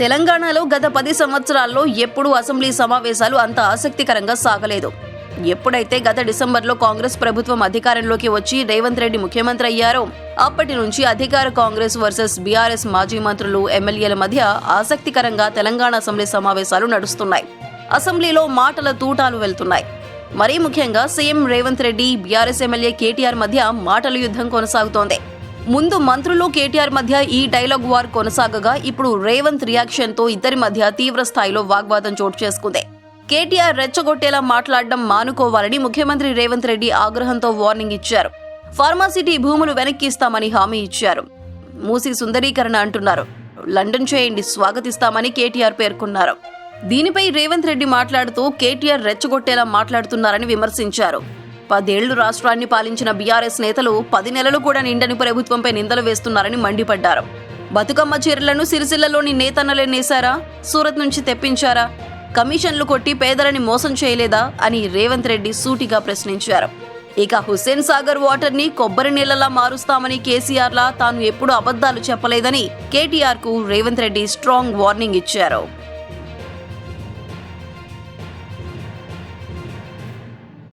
తెలంగాణలో గత పది సంవత్సరాల్లో ఎప్పుడూ అసెంబ్లీ సమావేశాలు అంత ఆసక్తికరంగా సాగలేదు. ఎప్పుడైతే గత డిసెంబర్లో కాంగ్రెస్ ప్రభుత్వం అధికారంలోకి వచ్చి రేవంత్ రెడ్డి ముఖ్యమంత్రి అయ్యారో అప్పటి నుంచి అధికార కాంగ్రెస్ వర్సెస్ బీఆర్ఎస్ మాజీ మంత్రులు ఎమ్మెల్యేల మధ్య ఆసక్తికరంగా తెలంగాణ అసెంబ్లీ సమావేశాలు నడుస్తున్నాయి. అసెంబ్లీలో మాటల తూటాలు వెళ్తున్నాయి. మరీ ముఖ్యంగా CM Revanth Reddy BRS MLA KTR మధ్య మాటల యుద్ధం కొనసాగుతోంది. ముందు మంత్రులు కేటీఆర్ మధ్య ఈ డైలాగ్ వార్ కొనసాగగా ఇప్పుడు రేవంత్ రియాక్షన్తో ఇద్దరి మధ్య తీవ్ర స్థాయిలో వాగ్వాదం చోటు చేసుకుంది. కేటీఆర్ రెచ్చగొట్టేలా మాట్లాడడం మానుకోవాలని ముఖ్యమంత్రి రేవంత్ రెడ్డి ఆగ్రహంతో వార్నింగ్ ఇచ్చారు. ఫార్మాసిటీ భూములు వెనక్కి ఇస్తామని హామీ ఇచ్చారు. మూసి సుందరీకరణ అంటున్నారు. లండన్ చేయండి స్వాగతిస్తామని కేటీఆర్ పేర్కొన్నారు. దీనిపై రేవంత్ రెడ్డి మాట్లాడుతూ కేటీఆర్ రెచ్చగొట్టేలా మాట్లాడుతున్నారని విమర్శించారు. పదేళ్ళు రాష్ట్రాన్ని పాలించిన బీఆర్ఎస్ నేతలు పది నెలలు కూడా నిండని ప్రభుత్వంపై నిందలు వేస్తున్నారని మండిపడ్డారు. బతుకమ్మ చీరలను సిరిసిల్లలోని నేతన్నలే నేశారా? సూరత్ నుంచి తెప్పించారా? కమిషన్లు కొట్టి పేదలని మోసం చేయలేదా? అని రేవంత్ రెడ్డి సూటిగా ప్రశ్నించారు. ఇక హుస్సేన్ సాగర్ వాటర్ని కొబ్బరి నీళ్ళలా మారుస్తామని కేసీఆర్లా తాను ఎప్పుడూ అబద్ధాలు చెప్పలేదని కేటీఆర్కు రేవంత్ రెడ్డి స్ట్రాంగ్ వార్నింగ్ ఇచ్చారు.